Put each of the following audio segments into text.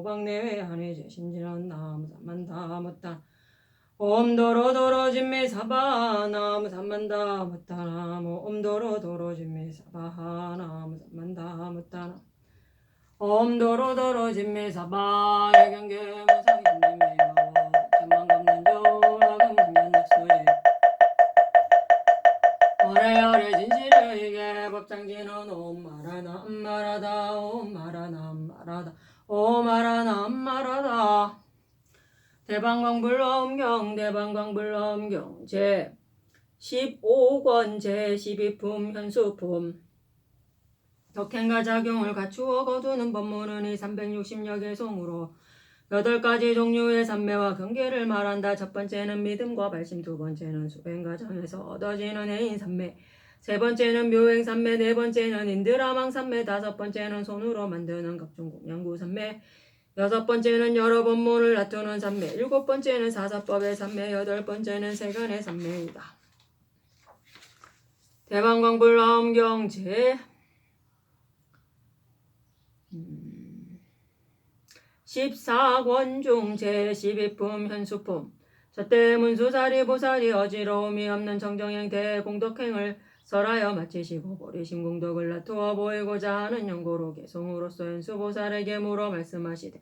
오방내외 하니 제신지란 남사만다 못다 옴도로도로 진미 사바 나무 삼만다 못다 나무 옴도로 도로 진미 사바 나무 삼만다 나무 옴도로 도로 진미 사바 옴마라나 옴마라다 옴마라나 옴마라다 옴마라나 옴마라다 대방광불엄경 대방광불엄경 제 15권 제 12품 현수품 덕행과 작용을 갖추어 거두는 법문은 이 360여 개 송으로 여덟 가지 종류의 삼매와 경계를 말한다. 첫 번째는 믿음과 발심, 두 번째는 수행 과 정에서 얻어지는 해인 삼매, 세 번째는 묘행 삼매, 네 번째는 인드라망 삼매, 다섯 번째는 손으로 만드는 각종 공양구 삼매, 여섯 번째는 여러 법문을 다투는 삼매, 일곱 번째는 사사법의 삼매, 여덟 번째는 세간의 삼매이다. 대방광불엄경제 14권 중 제12품 현수품 저때 문수사리 보살이 어지러움이 없는 정정행 대공덕행을 설하여 마치시고 버리신 공덕을 나투어 보이고자 하는 연고로 개성으로서 현수보살에게 물어 말씀하시되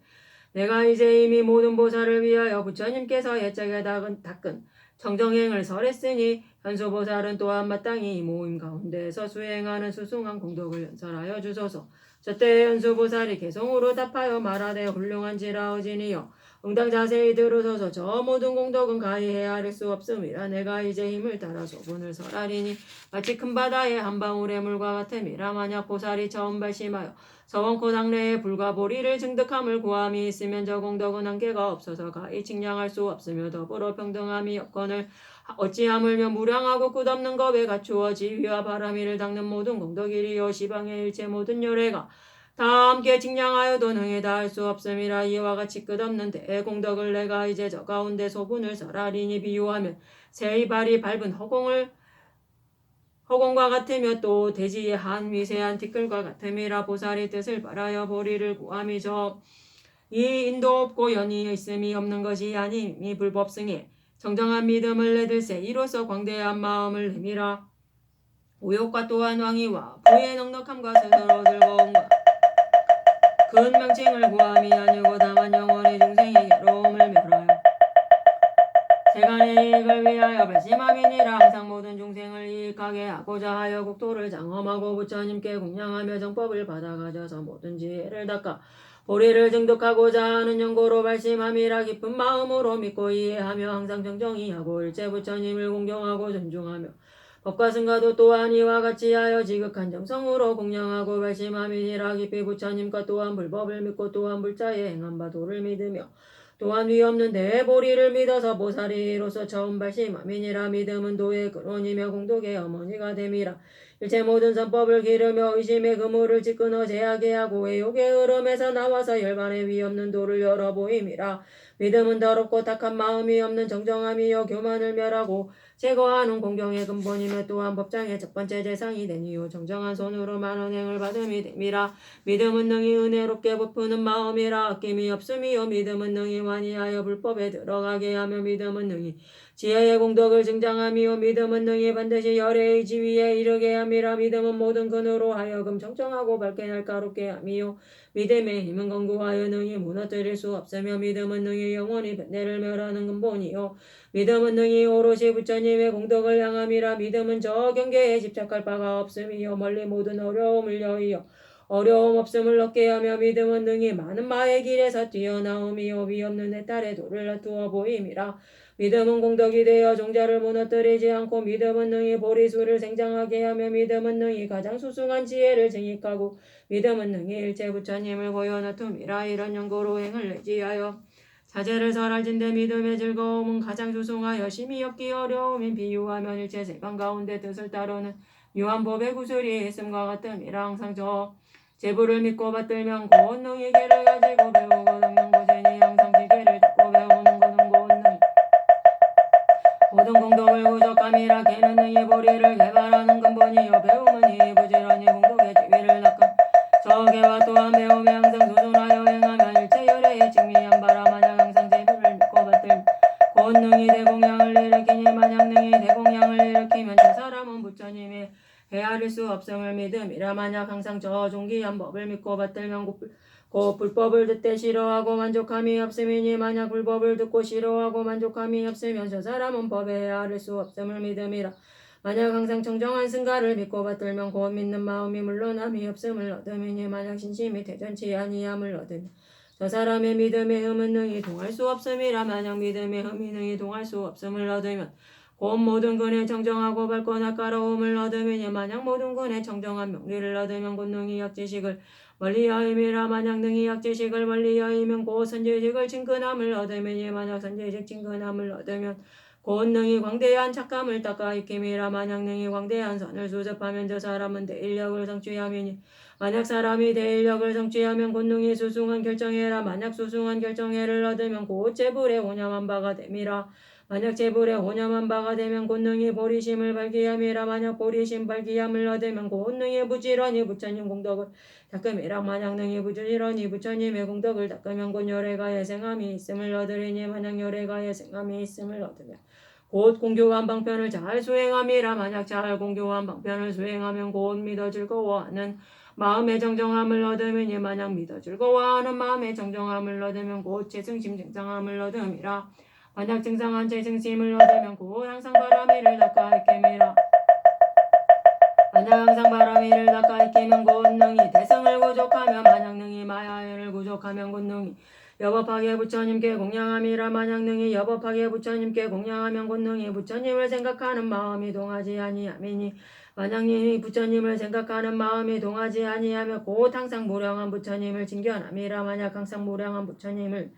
내가 이제 이미 모든 보살을 위하여 부처님께서 예적에 닦은, 닦은 정정행을 설했으니 현수보살은 또한 마땅히 이 모임 가운데에서 수행하는 수승한 공덕을 연설하여 주소서. 저때 연수보살이 개성으로 답하여 말하되 훌륭한 지라우지니여 응당 자세히 들으소서 저 모든 공덕은 가히 헤아릴 수 없음이라 내가 이제 힘을 따라 소분을 설하리니 마치 큰 바다의 한 방울의 물과 같음이라 만약 보살이 처음 발심하여 서원코 당내에 불과 보리를 증득함을 구함이 있으면 저 공덕은 한계가 없어서 가히 측량할 수 없으며 더불어 평등함이 여건을 어찌하물며 무량하고 끝없는 겁에 갖추어 지위와 바람이를 닦는 모든 공덕이리요 시방의 일체 모든 열애가 다 함께 측량하여 도 능히 다할 수 없음이라 이와 같이 끝없는 대공덕을 내가 이제 저 가운데 소분을 설하리니 비유하면 새의 발이 밟은 허공을 허공과 같으며 또 대지의 한 미세한 티끌과 같음이라 보살이 뜻을 바라여 보리를 구함이 저이 인도 없고 연이 있음이 없는 것이 아님이 불법승에 정정한 믿음을 내들세 이로써 광대한 마음을 내밀어 우욕과 또한 왕이와 부의 넉넉함과 스스로 즐거움과 큰 명칭을 구함이 아니고 다만 영원히 중생의 괴로움을 멸하여 세간의 이익을 위하여 발심함이니라 항상 모든 중생을 이익하게 하고자 하여 국토를 장엄하고 부처님께 공양하며 정법을 받아가져서 모든 지혜를 닦아 보리를 증득하고자 하는 연고로 발심함이라 깊은 마음으로 믿고 이해하며 항상 정정히 하고 일체 부처님을 공경하고 존중하며 법과 승가도 또한 이와 같이 하여 지극한 정성으로 공양하고 발심함이니라 깊이 부처님과 또한 불법을 믿고 또한 불자의 행한 바도를 믿으며 또한 위 없는 대보리를 믿어서 보살이로서 처음 발심함이니라 믿음은 도의 근원이며 공덕의 어머니가 됨이라. 일체 모든 선법을 기르며 의심의 그물을 찌끄어 제하게 하고 의욕의 흐름에서 나와서 열반의 위 없는 도를 열어 보임이라. 믿음은 더럽고 탁한 마음이 없는 정정함이여 교만을 멸하고 제거하는 공경의 근본이며 또한 법장의 첫 번째 대상이 되니요 정정한 손으로 많은 행을 받음이 됨이라 믿음은 능히 은혜롭게 부푸는 마음이라 아낌이 없음이요. 믿음은 능히 완이하여 불법에 들어가게 하며 믿음은 능히 지혜의 공덕을 증장하며 믿음은 능히 반드시 열애의 지위에 이르게 함이라 믿음은 모든 근으로 하여금 정정하고 밝게 날카롭게 함이요 믿음의 힘은 건고하여 능히 무너뜨릴 수 없으며 믿음은 능히 영원히 변대를 멸하는 근본이요 믿음은 능히 오롯이 부처님의 공덕을 향함이라 믿음은 저 경계에 집착할 바가 없음이요 멀리 모든 어려움을 여의어 어려움 없음을 얻게 하며 믿음은 능히 많은 마의 길에서 뛰어나옴이요 위없는 내 딸의 도를 놔두어 보임이라 믿음은 공덕이 되어 종자를 무너뜨리지 않고 믿음은 능히 보리수를 생장하게 하며 믿음은 능히 가장 수승한 지혜를 증익하고 믿음은 능히 일체 부처님을 고여 놔둠이라 이런 연고로 행을 내지하여 자제를 설할진대 믿음의 즐거움은 가장 조송하여 심히 없기 어려움인 비유하면 일체 세상 가운데 뜻을 따르는 묘한 법의 구슬이 있음과 같음이라 항상 저 제부를 믿고 받들면 고온능이 계를 가지고 배우고 듣는 구족함이라 개는 능히 보리를 개발하는 근본이요 배움은 이 믿음이라 만약 항상 저 종기한 법을 믿고 받들면 곧, 불- 곧 불법을 듣되 싫어하고 만족함이 없음이니 만약 불법을 듣고 싫어하고 만족함이 없으면 저 사람은 법에 헤아릴 수 없음을 믿음이라. 만약 항상 정정한 승가를 믿고 받들면 곧 믿는 마음이 물러남이 없음을 얻음이니 만약 신심이 대전치 아니함을 얻으면 저 사람의 믿음의 흠은 능히 동할 수 없음이라. 만약 믿음의 흠이 능히 동할 수 없음을 얻으면 곧 모든 근에 정정하고 밝고 낯가로움을 얻으면 만약 모든 근에 정정한 명리를 얻으면 곧 능히 약지식을 멀리하임이라. 만약 능히 약지식을 멀리하이면 곧 선지식을 친근함을 얻으면 만약 선지식 친근함을 얻으면 곧 능히 광대한 착감을 닦아 익힘이라. 만약 능히 광대한 선을 수습하면 저 사람은 대인력을 성취하미니. 만약 사람이 대인력을 성취하면 곧 능히 수승한 결정해라. 만약 수승한 결정해를 얻으면 곧 재불에 오념한 바가 됨이라 만약 재불에 오념한 바가 되면 곤능이 보리심을 발기함이라. 만약 보리심 발기함을 얻으면 곤능이 부지런히 부처님 공덕을 닦음이라. 만약 능히 부지런히 부처님의 공덕을 닦으면 곧 열애가 예생함이 있음을 얻으리니. 만약 열애가 예생함이 있음을 얻으면 곧 공교한 방편을 잘 수행함이라. 만약 잘 공교한 방편을 수행하면 곧 믿어 즐거워하는 마음의 정정함을 얻으면 만약 믿어 즐거워하는 마음의 정정함을 얻으면 곧 재승심 증상함을 얻음이라 만약 증상한 재승심을 얻으면 곧 항상 바람이를 닦아 익힘이라. 만약 항상 바람이를 닦아 익히면 곧 능히 대성을 구족하면 만약 능히 마야를 구족하면 곧 능히 여법하게 부처님께 공양함이라. 만약 능히 여법하게 부처님께 공양하면 곧 능히 부처님을 생각하는 마음이 동하지 아니함이니. 만약 능히 부처님을 생각하는 마음이 동하지 아니하며 곧 항상 무량한 부처님을 징견함이라. 만약 항상 무량한 부처님을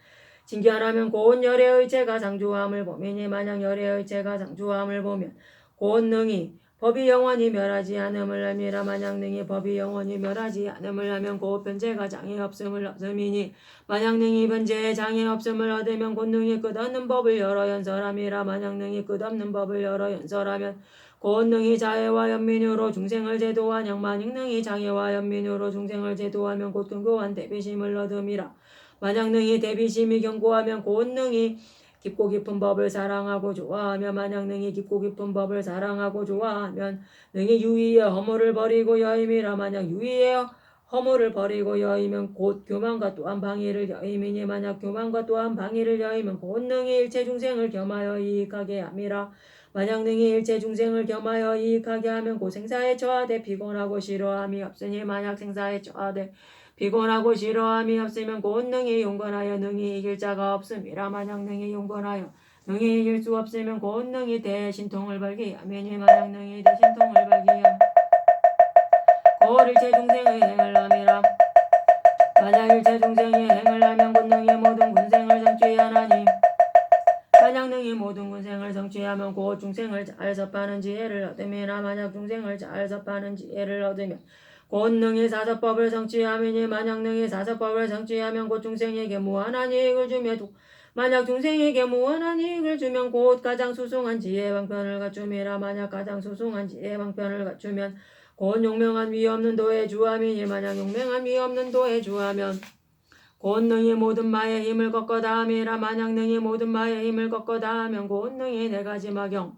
징견하면 곧 열의 의체가 장주함을 보미니 만약 열의 의체가 장주함을 보면 곧 능히 법이 영원히 멸하지 않음을 함이라 만약 능히 법이 영원히 멸하지 않음을 하면 곧 변제가 장애 없음을 얻음이니 만약 능히 변제에 장애 없음을 얻으면 곧 능히 끝없는 법을 열어 연설함이라. 만약 능히 끝없는 법을 열어 연설하면 곧 능히 자애와 연민으로 중생을 제도하냐 만약 능히 장애와 연민으로 중생을 제도하면 곧 근고한 대비심을 얻음이라 만약 능히 대비심이 견고하면 곧 능히 깊고 깊은 법을 사랑하고 좋아하며 만약 능히 깊고 깊은 법을 사랑하고 좋아하면 능히 유의의 허물을 버리고 여임이라 만약 유의의 허물을 버리고 여이면 곧 교만과 또한 방위를 여임이니 만약 교만과 또한 방위를 여이면 곧 능히 일체 중생을 겸하여 이익하게 함이라. 만약 능히 일체 중생을 겸하여 이익하게 하면 곧 생사에 처하되 피곤하고 싫어함이 없으니 만약 생사에 처하되 피곤하고 싫어함이 없으면 곧 능히 용건하여 능히 이길 자가 없음이라. 만약 능히 용건하여 능히 이길 수 없으면 곧 능히 대신통을 발기하면이 만약 능히 대신통을 발기하면 곧 일체 중생의 행을 함이라. 만약 일체 중생이 행을 하면 곧 능히 모든 군생을 성취하나니. 만약 능히 모든 군생을 성취하면 곧 중생을 잘 섭하는 지혜를 얻으미라. 만약 중생을 잘 섭하는 지혜를 얻으면 곧 능히 사서법을 성취하면이 만약 능히 사서법을 성취하면 곧 중생에게 무한한 이익을 주며 도- 만약 중생에게 무한한 이익을 주면 곧 가장 수승한 지혜 방편을 갖춤이라. 만약 가장 수승한 지혜 방편을 갖추면 곧 용맹한 위 없는 도에 주함이니 만약 용맹한 위 없는 도에 주하면 곧 능히 모든 마의 힘을 꺾어 다 함이라. 만약 능히 모든 마의 힘을 꺾어 다 하면 곧 능히 네 가지 마경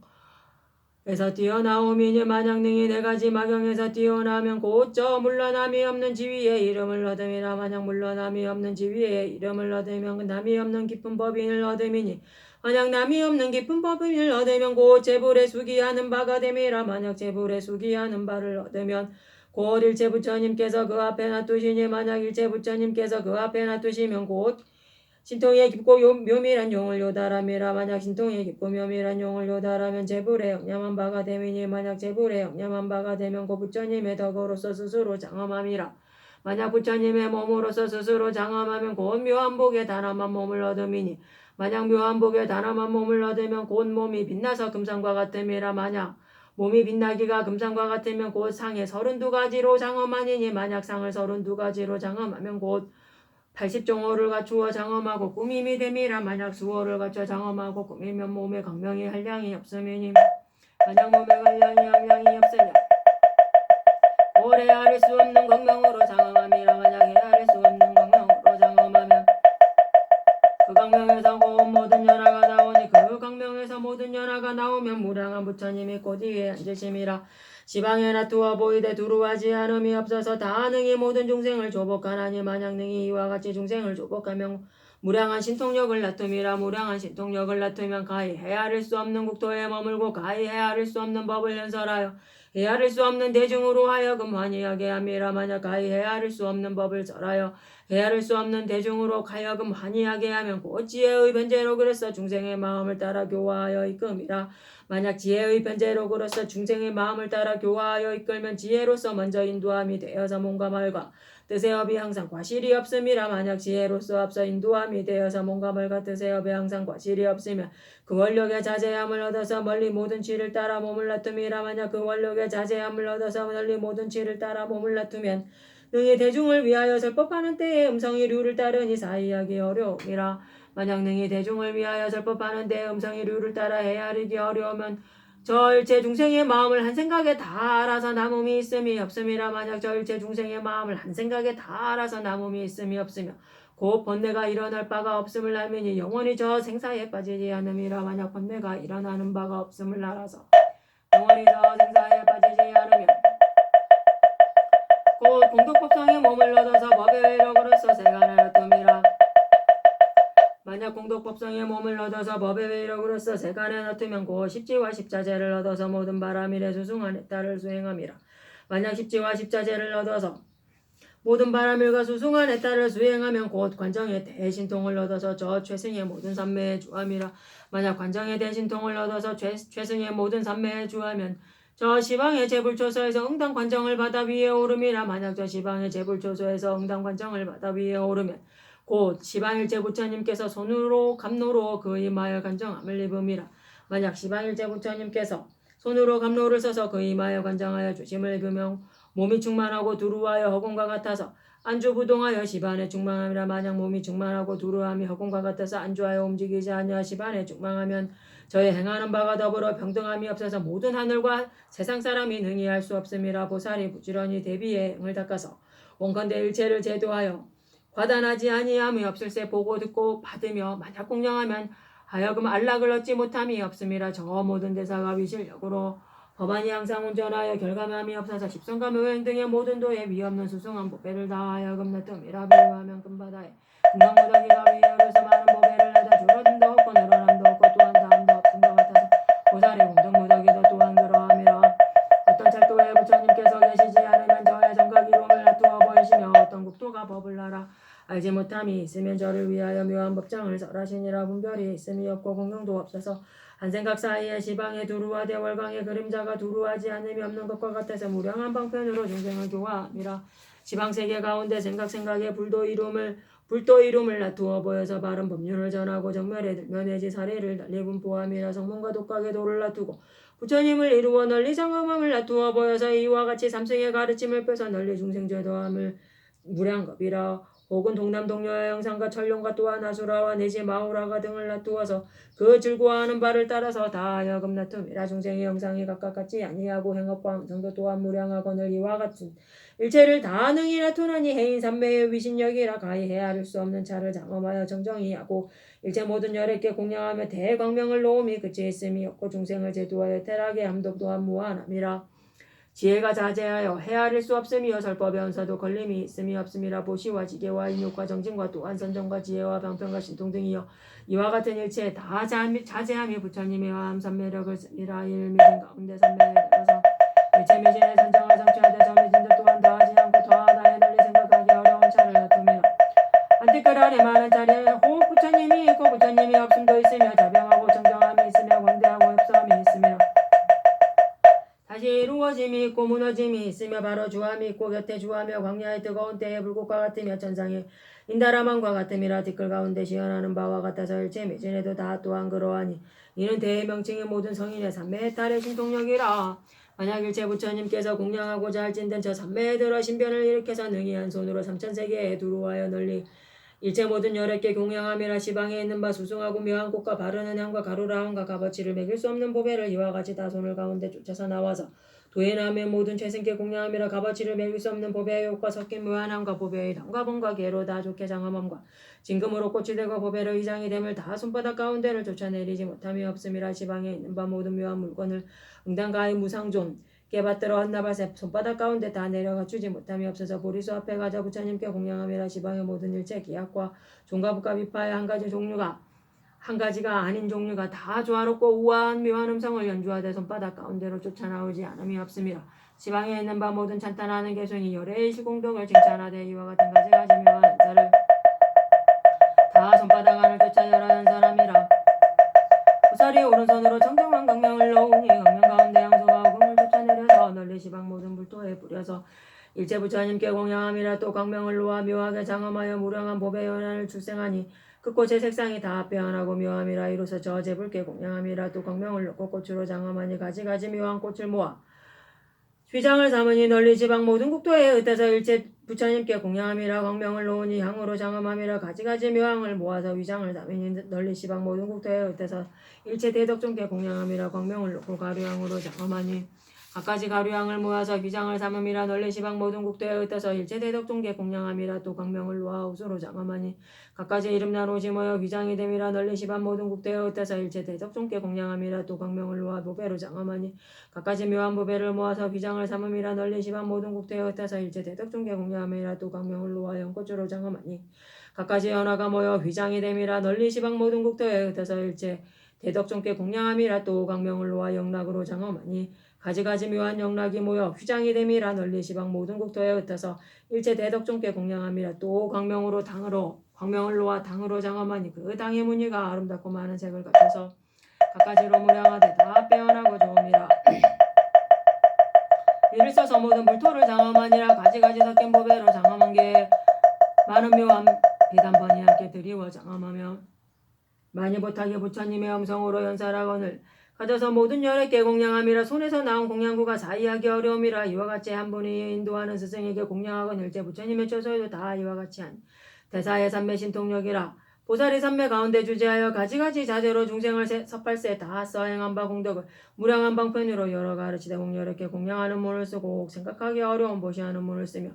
에서 뛰어나오미니 만약 능히 네 가지 마경에서 뛰어나면 곧저 물러남이 없는 지위의 이름을 얻음이라. 만약 물러남이 없는 지위의 이름을 얻으면 그 남이 없는 깊은 법인을 얻음이니. 만약 남이 없는 깊은 법인을 얻으면 곧 재불에 수기하는 바가 됨이라. 만약 재불에 수기하는 바를 얻으면 곧 일체 부처님께서 그 앞에 놔두시니. 만약 일체 부처님께서 그 앞에 놔두시면 곧 신통에 깊고 요- 묘밀한 용을 요달함이라. 만약 신통에 깊고 묘밀한 용을 요달하면 재불에 영념한 바가 되미니. 만약 재불에 영념한 바가 되면 곧 부처님의 덕으로서 스스로 장엄함이라. 만약 부처님의 몸으로서 스스로 장엄하면 곧 묘한 복에 단함한 몸을 얻음이니. 만약 묘한 복에 단함한 몸을 얻으면 곧 몸이 빛나서 금상과 같음이라. 만약 몸이 빛나기가 금상과 같으면 곧 상에 서른두 가지로 장엄하니니. 만약 상을 서른두 가지로 장엄하면 곧 80종호를 갖추어 장엄하고 꾸밈이 됨이라 만약 수호를 갖춰 장엄하고 꾸미면 몸에 강명이 한량이 없으니 만약 몸에 관량이 한량이 없으며 오래 아릴 수 없는 광명으로 장엄함 나오면 무량한 부처님이 곧 위에 앉으심이라 지방에 나투어 보이되 두루하지 않음이 없어서 다 능히 모든 중생을 조복하나니 만약 능히 이와 같이 중생을 조복하면 무량한 신통력을 나툼이라 무량한 신통력을 나투면 가히 헤아릴 수 없는 국토에 머물고 가히 헤아릴 수 없는 법을 연설하여 헤아릴 수 없는 대중으로 하여금 환희하게 함이라 만약 가히 헤아릴 수 없는 법을 절하여 헤아릴 수 없는 대중으로 하여금 환희하게 하면 곧 지혜의 변제로 그래서 중생의 마음을 따라 교화하여 이끔이라. 만약 지혜의 변제록으로서 중생의 마음을 따라 교화하여 이끌면 지혜로서 먼저 인도함이 되어서 몸과 말과 뜻의 업이 항상 과실이 없음이라 만약 지혜로서 앞서 인도함이 되어서 몸과 말과 뜻의 업이 항상 과실이 없으면 그 원력의 자제함을 얻어서 멀리 모든 취를 따라 몸을 놔둠이라 만약 그 원력의 자제함을 얻어서 멀리 모든 취를 따라 몸을 놔두면 능히 대중을 위하여 설법하는 때에 음성이 류를 따르니 사이하기 어려움이라. 만약 능히 대중을 위하여 설법하는 데 음성이 류를 따라 헤아리기 어려우면 저 일체 중생의 마음을 한 생각에 다 알아서 남음이 있음이 없음이라 만약 저 일체 중생의 마음을 한 생각에 다 알아서 남음이 있음이 없으며 곧 번뇌가 일어날 바가 없음을 알면이 영원히 저 생사에 빠지지 않음이라 만약 번뇌가 일어나는 바가 없음을 알아서 영원히 저 생사에 빠지지 않으면 곧 공덕법상에 얻어서 법의 외력으로서 세간을 만약 공덕법상에 몸을 얻어서 법의 외력으로서 세간에 놔두면 곧 십지와 십자제를 얻어서 모든 바람일에 수승한 해탈을 수행함이라. 만약 십지와 십자제를 얻어서 모든 바람일과 수승한 해탈을 수행하면 곧 관정의 대신통을 얻어서 저 최승의 모든 삼매에 주함이라. 만약 관정의 대신통을 얻어서 최, 최승의 모든 삼매에 주하면 저 시방의 재불초소에서 응당 관정을 받아 위에 오름이라. 만약 저 시방의 재불초소에서 응당 관정을 받아 위에 오르면 곧 시방일 제 부처님께서 손으로 감로로 그 이마에 관정함을 입음이라. 만약 시방일 제 부처님께서 손으로 감로를 써서 그 이마에 관정하여 주심을 입으며 몸이 충만하고 두루하여 허공과 같아서 안주부동하여 시반에 충만함이라. 만약 몸이 충만하고 두루함이 허공과 같아서 안주하여 움직이지 아니하 시반에 충만하면 저의 행하는 바가 더불어 병등함이 없어서 모든 하늘과 세상 사람이 능히 할 수 없음이라. 보살이 부지런히 대비에 행을 닦아서 원컨대 일체를 제도하여 과단하지 아니함이 없을세 보고 듣고 받으며 만약 공양하면 하여금 안락을 얻지 못함이 없음이라 저 모든 대사가 위실력으로 법안이 항상 운전하여 결감함이 없어서 십성과 묘행 등의 모든 도에 위없는 수승한 보배를 다하여금 놔뜸이라 비유하면 금바다에 금강무더기가 위협에서 많은 보배를 내다 줄어든다 없고 늘어남도 없고 또한 다함도 없은 것 같아서 보살의 공덕무더기도 또한 그러함이라. 어떤 찰도에 부처님께서 계시지 않으면 저의 정각 이름을 놔두어 보이시며 어떤 국도가 법을 알아 알지 못함이 있으면 저를 위하여 묘한 법장을 설하시니라 분별이 있음이 없고 공경도 없어서 한 생각 사이에 시방에 두루하되 월광의 그림자가 두루하지 않음이 없는 것과 같아서 무량한 방편으로 중생을 교화함이라. 지방 세계 가운데 생각 생각에 불도 이름을 불도 이름을 놔두어 보여서 바른 법률을 전하고 정멸에 들면 해지 사례를 널리 분포함이라 성문과 독각의 도를 놔두고 부처님을 이루어 널리 장엄함을 놔두어 보여서 이와 같이 삼승의 가르침을 빼서 널리 중생 제 도함을 무량겁이라 혹은 동남 동료의 영상과 천룡과 또한 아수라와 내지 마우라가 등을 놔두어서 그 즐거워하는 바를 따라서 다 하여금 놔툼이라 중생의 영상이 각각 같지 아니하고 행업과 음성도 또한 무량하거늘 이와 같은 일체를 다 능히 놔두나니 해인 삼매의 위신력이라 가히 헤아릴 수 없는 차를 장엄하여 정정히 하고 일체 모든 열애께 공양하며 대광명을 놓음이 그치 있음이 없고 중생을 제도하여 태락의 함도 또한 무한함이라 지혜가 자제하여 헤아릴 수 없음이여 설법의 언사도 걸림이 있음이 없음이라 보시와 지계와 인욕과 정진과 또한 선정과 지혜와 방편과 신통 등이여 이와 같은 일체에 다 자- 자제함이 부처님의 화함 삼매력을 쓰니라 일 미진 가운데 삼매에 들어서 일체 미진의 선정을 성취하되 저 미진도 또한 더하지 않고 더하다에 널리 생각하기 어려운 차를 안티끌 아래 많은 자리에 호흡 부처님이 있고 부처님이 없음도 있으며 이루어짐이 있고 무너짐이 있으며 바로 주함이 있고 곁에 주하며 광야의 뜨거운 때에 불꽃과 같으며 천상의 인다라만과 같음이라 댓글 가운데 시연하는 바와 같아서 일체 매진에도 다 또한 그러하니 이는 대의 명칭의 모든 성인의 삼매의 탈의 신통력이라. 만약 일체 부처님께서 공양하고자 할진된 저 삼매에 들어 신변을 일으켜서 능히 한 손으로 삼천세계에 두루하여 널리 일체 모든 열애께 공양함이라 시방에 있는 바 수승하고 묘한 꽃과 바르는 향과 가루라 함과 값어치를 매길 수 없는 보배를 이와 같이 다 손을 가운데 쫓아서 나와서 도에남의 모든 최승께 공양함이라 값어치를 매길 수 없는 보배의 욕과 섞인 묘한 함과 보배의 담과 본과 개로 다 좋게 장엄함과 진금으로 꽃이 되고 보배로 이장이 됨을 다 손바닥 가운데를 쫓아내리지 못함이 없음이라 시방에 있는 바 모든 묘한 물건을 응당가의 무상존 깨받들어 한나밭에 손바닥 가운데 다 내려가 주지 못함이 없어서 보리수 앞에 가자 부처님께 공양함이라 시방의 모든 일체 기약과 종가부가 비파의 한 가지 종류가 한 가지가 아닌 종류가 다 조화롭고 우아한 묘한 음성을 연주하되 손바닥 가운데로 쫓아나오지 않음이 없음이라 시방에 있는 바 모든 찬탄하는 개손이 열애의 시공덕을 칭찬하되 이와 같은 가지 가지 묘한 은사를 다 손바닥 안을 쫓아 열하는 사람이라. 구살이 오른손으로 정정한 강명을 놓으니 강명 가운데 양소가 오금을 쫓아내려서 널리 시방 모든 불토에 뿌려서 일체 부처님께 공양함이라 또 강명을 놓아 묘하게 장엄하여 무량한 보배 연한을 출생하니 그 꽃의 색상이 다 빼어나고 묘함이라 이로써 저 제불께 공양함이라 또 강명을 놓고 꽃으로 장엄하니 가지가지 묘한 꽃을 모아 휘장을 삼으니 널리 지방 모든 국토에 흩어서 일체 부처님께 공양함이라 광명을 놓으니 향으로 장엄함이라 가지가지 묘향을 모아서 위장을 삼으니 널리 시방 모든 국토에 흩어서 일체 대덕종께 공양함이라 광명을 놓고 가류향으로 장엄하니 각가지 가류향을 모아서 위장을 삼음이라 널리 시방 모든 국토에 흩어서 일체 대덕종께 공양함이라 또 광명을 놓아 우수로 장엄하니 각가지 이름날 오지 모여 위장이 됨이라 널리 시방 모든 국토에 흩어서 일체 대덕종께 공양함이라 또 광명을 놓아 보배로 장엄하니 각가지 묘한 보배를 모아서 휘장을 삼음이라 널리 시방 모든 국토에 흩어서 일체 대덕종계 공양함이라 또 강명을 놓아 연꽃으로 장엄하니 각가지 연화가 모여 휘장이 됨이라 널리 시방 모든 국토에 흩어서 일체 대덕종계 공양함이라 또 강명을 놓아 영락으로 장엄하니 가지가지 묘한 영락이 모여 휘장이 됨이라 널리 시방 모든 국토에 흩어서 일체 대덕종계 공양함이라 또 광명으로 당으로 광명을 놓아 당으로 장엄하니 그 당의 무늬가 아름답고 많은 색을 갖춰서 각가지로 무량하되 다 빼어나고 좋음이라. 이를 써서 모든 불토를 장엄하니라 가지가지 섞인 보배로 장엄한 게 많은 묘한 비단번이 함께 드리워 장엄하며 많이 못하게 부처님의 음성으로 연사라거늘 가져서 모든 열애께 공양함이라 손에서 나온 공양구가 사이하기 어려움이라 이와 같이 한 분이 인도하는 스승에게 공양하거늘 제 부처님의 처소에도 다 이와 같이 한 대사의 삼매 신통력이라 보살이 삼매 가운데 주제하여 가지가지 자재로 중생을 세- 섭할세 다 써행한 바 공덕을 무량한 방편으로 여러 가르치되 공여롭게 공양하는 문을 쓰고 혹 생각하기 어려운 보시하는 문을 쓰며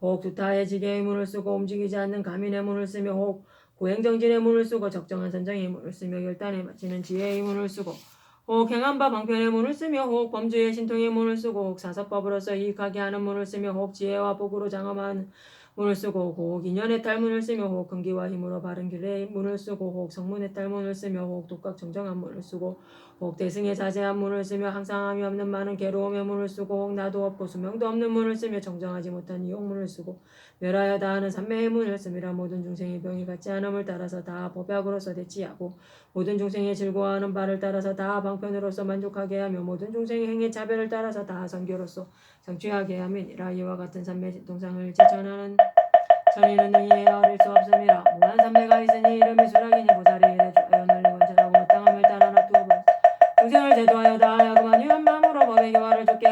혹 두타의 지게의 문을 쓰고 움직이지 않는 가민의 문을 쓰며 혹 고행정진의 문을 쓰고 적정한 선정의 문을 쓰며 결단에 맞추는 지혜의 문을 쓰고 혹 행한 바 방편의 문을 쓰며 혹 범주의 신통의 문을 쓰고 혹 사서법으로서 이익하게 하는 문을 쓰며 혹 지혜와 복으로 장엄한 문을 쓰고 혹 인연의 딸 문을 쓰며 혹 근기와 힘으로 바른 길의 문을 쓰고 혹 성문의 딸 문을 쓰며 혹 독각 정정한 문을 쓰고 혹 대승의 자제한 문을 쓰며 항상함이 없는 많은 괴로움의 문을 쓰고 혹 나도 없고 수명도 없는 문을 쓰며 정정하지 못한 이용문을 쓰고 멸하여 다하는 삼매의 문을 쓰미라 모든 중생의 병이 같지 않음을 따라서 다 법약으로서 대치하고 모든 중생의 즐거워하는 바를 따라서 다 방편으로서 만족하게 하며 모든 중생의 행의 차별을 따라서 다 선교로서 성취하게 함이니라 이와 같은 삼매 동상을 제천하는 천리는 능히 헤아릴 수 없음이라 무한 삼매가 있으니 이름이 수락이니 보살이 이래 주하여 널리 원천하고 마땅함을 따라 놔두고 중생을 제도하여 다하여 그만 유한 마음으로 법의 교화를 줬게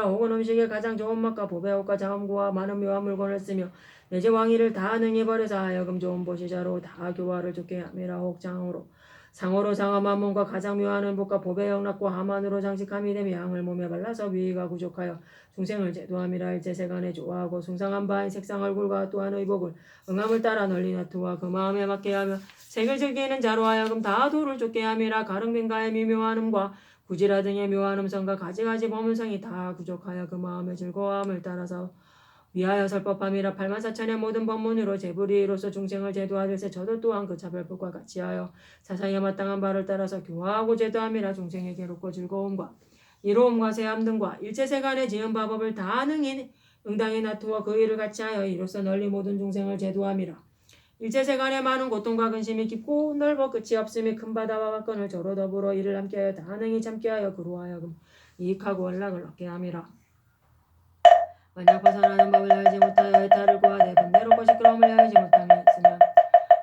지음이라 혹은 음식에 가장 좋은 맛과 보배 옷과 자음구와 많은 묘한 물건을 쓰며 내제 왕위를 다 능히 버려서 하여금 좋은 보시자로 다 교화를 줬게 함이라 혹 장으로. 상어로 장엄한 몸과 가장 묘한 은복과 보배 영락과 하만으로 장식함이 되며 양을 몸에 발라서 위가 부족하여 중생을 제도함이라 일제 세간에 좋아하고 숭상한 바인 색상 얼굴과 또한 의복을 응함을 따라 널리 나투와 그 마음에 맞게 하며 색을 즐기는 자로 하여금 다 도를 쫓게 함이라 가릉빈가의 미묘한 음과 구지라 등의 묘한 음성과 가지가지 범음성이 다 부족하여 그 마음의 즐거워함을 따라서 위하여 설법함이라 팔만사천의 모든 법문으로 제불이로서 중생을 제도하들세 저도 또한 그 차별법과 같이하여 사상에 마땅한 바를 따라서 교화하고 제도함이라 중생의 괴롭고 즐거움과 이로움과 세함 등과 일체 세간의 지은 바법을 다 능히 응당히 나투어 그 일을 같이 하여 이로써 널리 모든 중생을 제도함이라. 일체세간에 많은 고통과 근심이 깊고 넓어 끝이 없음이 큰 바다와 막건을 저로 더불어 이를 함께하여 다 능히 참게 하여 그로 하여금 이익하고 원락을 얻게 함이라. 만약 벗어나는 법을 알지 못하여 해탈을 구하되 번대롭고 시끄러움을 알지 못함이 있으면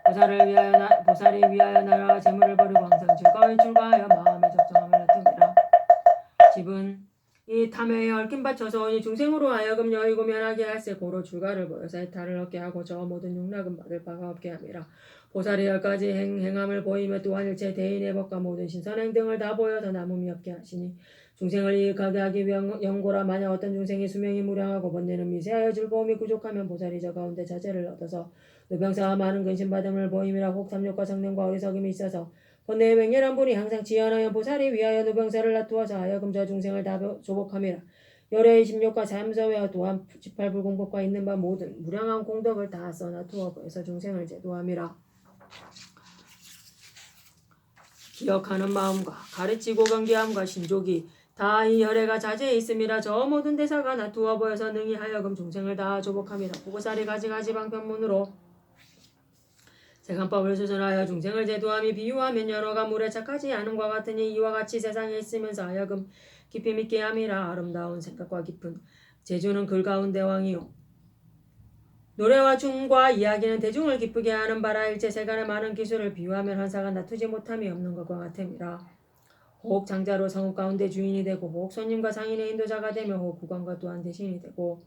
보살을 위하여 나, 보살이 위하여 나라와 재물을 버리고 항상 즐거이 출가하여 마음의 적정함을 나타내라. 집은 이 탐욕에 얽힌 바 쳐서 오니 중생으로 하여금 여의고 면하게 할세 고로 출가를 보여서 해탈을 얻게 하고 저 모든 육락은 받을 바가 없게 함이라. 보살이 열 가지 행, 행함을 보이며 또한 일체 대인의 법과 모든 신선 행 등을 다 보여서 남음이 없게 하시니 중생을 이익하게 하기 위한 연고라 만약 어떤 중생이 수명이 무량하고 번뇌는 미세하여 즐거움이 부족하면 보살이 저 가운데 자제를 얻어서 노병사와 많은 근심받음을 보임이라 혹 삼욕과 성능과 어리석음이 있어서 번뇌의 맹렬한 분이 항상 지연하여 보살이 위하여 노병사를 놔두어서 하여금 저 중생을 다 조복함이라. 열애의 심욕과 잠서외와 또한 18불공법과 있는 바 모든 무량한 공덕을 다 써놔두어 그에서 중생을 제도함이라. 기억하는 마음과 가르치고 경계함과 신족이 다 이 열애가 자제에 있음이라 저 모든 대사가 나두어 보여서 능히 하여금 중생을 다 조복함이라. 보고살이 가지가지 방편문으로 세간법을 수선하여 중생을 제도함이 비유하면 여러 가물에 착하지 않음과 같으니 이와 같이 세상에 있으면서 하여금 깊이 믿게 함이라 아름다운 생각과 깊은 제주는 글 가운데 왕이요. 노래와 춤과 이야기는 대중을 기쁘게 하는 바라 일체 세간의 많은 기술을 비유하면 환사가 나투지 못함이 없는 것과 같음이라. 혹 장자로 성읍 가운데 주인이 되고 혹 손님과 상인의 인도자가 되며 혹 국왕과 또한 대신이 되고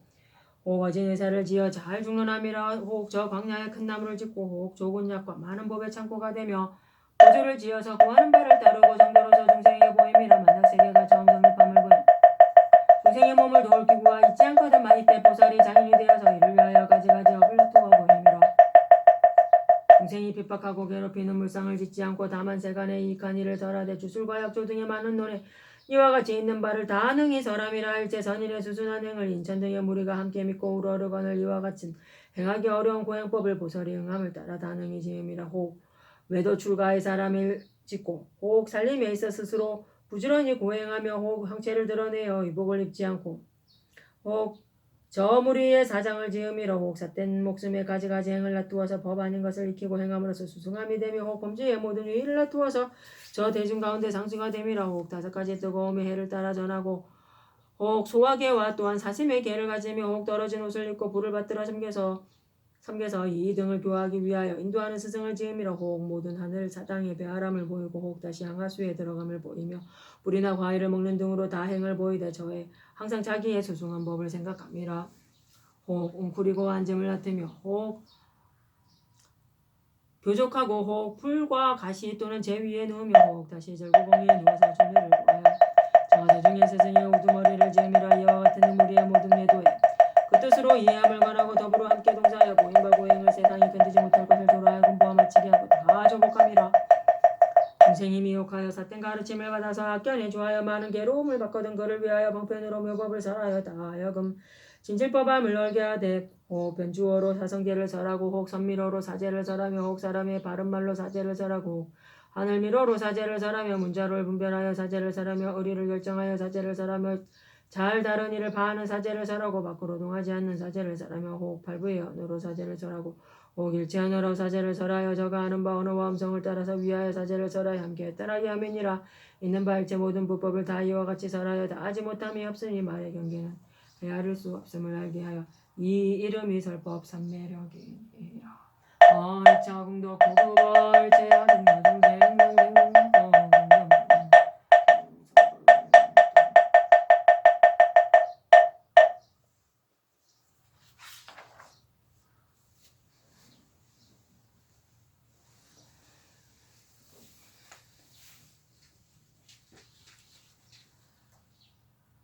혹 어진 의사를 지어 잘 죽는함이라 혹 저 광야에 큰 나무를 짓고 혹 좋은 약과 많은 법의 창고가 되며 보조를 지어서 구하는 바를 따르고 정도로서 중생에게 보임이라 만약 세계가 정성립함을 보니 중생의 몸을 도울 기구와 있지 않거든 만일 때 보살이 장인이 되어서 이를 위하여 가지가지 업을 나투어 보임이라. 중생이 핍박하고 괴롭히는 물상을 짓지 않고 다만 세간에 이익한 일을 절하되 주술과 약조 등의 많은 노래 이와 같이 있는 바를 다 능히 설함이라 할제 선인의 수순한 행을 인천 등의 무리가 함께 믿고 우러르거늘 이와 같은 행하기 어려운 고행법을 보살이 응함을 따라 다 능히 지음이라 혹 외도 출가의 사람을 짓고 혹 살림에 있어 스스로 부지런히 고행하며 혹 형체를 드러내어 의복을 입지 않고 혹 저 무리의 사장을 지음이라 혹 삿된 목숨에 가지가지 행을 놔두어서 법 아닌 것을 익히고 행함으로써 수승함이 되며 혹 범죄의 모든 위를 놔두어서 저 대중 가운데 상수가 됨이라 혹 다섯 가지 뜨거움의 해를 따라 전하고 혹 소화계와 또한 사심의 계를 가지며 혹 떨어진 옷을 입고 불을 받들어 섬겨서 섬겨서 이 등을 교하기 위하여 인도하는 스승을 지음이라 혹 모든 하늘 사당의 배아람을 보이고 혹 다시 양하수에 들어감을 보이며 물이나 과일을 먹는 등으로 다 행을 보이되 저의 항상 자기의 수승한 법을 생각함이라. 혹 웅크리고 앉음을 나타며 혹 교족하고 혹 풀과 가시 또는 재 위에 누우며 혹 다시 절구공에 누워서 준비를 구하여 저대중의 스승의 우두머리를 지음이라 이와 같은 무리의 모든 매도에 그 뜻으로 이해함을 관하 중생이 미혹하여 삿된 가르침을 받아서 학견에 좋아하여 많은 괴로움을 받거든 그를 위하여 방편으로 묘법을 설하여 다. 하여금 진실법함을 넓게 하되 혹 변주어로 사성계를 설하고 혹 선미로로 사제를 설하며 혹 사람의 바른말로 사제를 설하고 하늘미로로 사제를 설하며 문자로를 분별하여 사제를 설하며 의리를 결정하여 사제를 설하며 잘 다른 일을 파하는 사제를 설하고 밖으로 동하지 않는 사제를 설하며 혹 팔부의 언어로 사제를 설하고 혹 언어로 사제를 설하여 저가 하는 바 언어와 음성을 따라서 위하여 사제를 설하여 함께 따라게 함이니라. 있는 바 일체 모든 불법을 다 이와 같이 설하여 다 하지 못함이 없으니 말의 경계는 헤아릴 수 없음을 알게 하여 이 이름이 설법 삼매력이니라. 얼차공덕 고급얼 제하등 나중생 명생명